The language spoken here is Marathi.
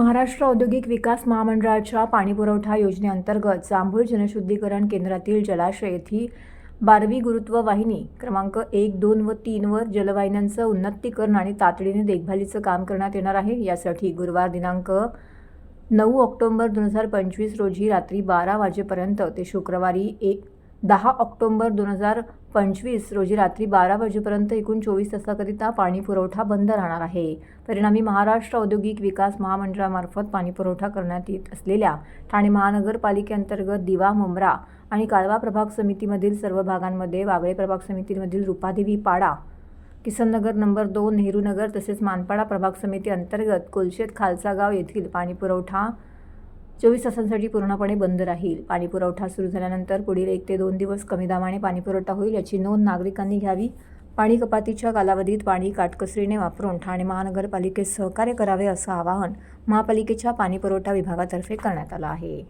महाराष्ट्र औद्योगिक विकास महामंडळाच्या पाणीपुरवठा योजनेअंतर्गत जांभूळ जनशुद्धीकरण केंद्रातील जलाशय येथी बारवी गुरुत्व वाहिनी क्रमांक एक दोन व तीनवर जलवाहिन्यांचं उन्नतीकरण आणि तातडीने देखभालीचं काम करण्यात येणार आहे. यासाठी गुरुवार दिनांक नऊ ऑक्टोंबर दोन हजार पंचवीस रोजी रात्री बारा वाजेपर्यंत ते शुक्रवारी एक दहा ऑक्टोंबर दोन हजार पंचवीस रोजी रात्री बारा वाजेपर्यंत एकूण चोवीस तासाकरिता पाणी पुरवठा बंद राहणार आहे. परिणामी महाराष्ट्र औद्योगिक विकास महामंडळामार्फत पाणी पुरवठा करण्यात येत असलेल्या ठाणे महानगरपालिकेअंतर्गत दिवा मुंब्रा आणि काळवा प्रभाग समितीमधील सर्व भागांमध्ये वागळे प्रभाग समितीमधील रुपादेवी पाडा किसननगर नंबर दोन नेहरूनगर तसेच मानपाडा प्रभाग समिती अंतर्गत कोलशेत खालसा गाव येथील पाणीपुरवठा चोवीस तासांसाठी पूर्णपणे बंद राहील. पाणीपुरवठा सुरू झाल्यानंतर पुढील एक ते दोन दिवस कमी दाबाने पाणीपुरवठा होईल याची नोंद नागरिकांनी घ्यावी. पाणी कपातीच्या कालावधीत पाणी काटकसरीने वापरून ठाणे महानगरपालिकेत सहकार्य करावे असं आवाहन महापालिकेच्या पाणीपुरवठा विभागातर्फे करण्यात आलं आहे.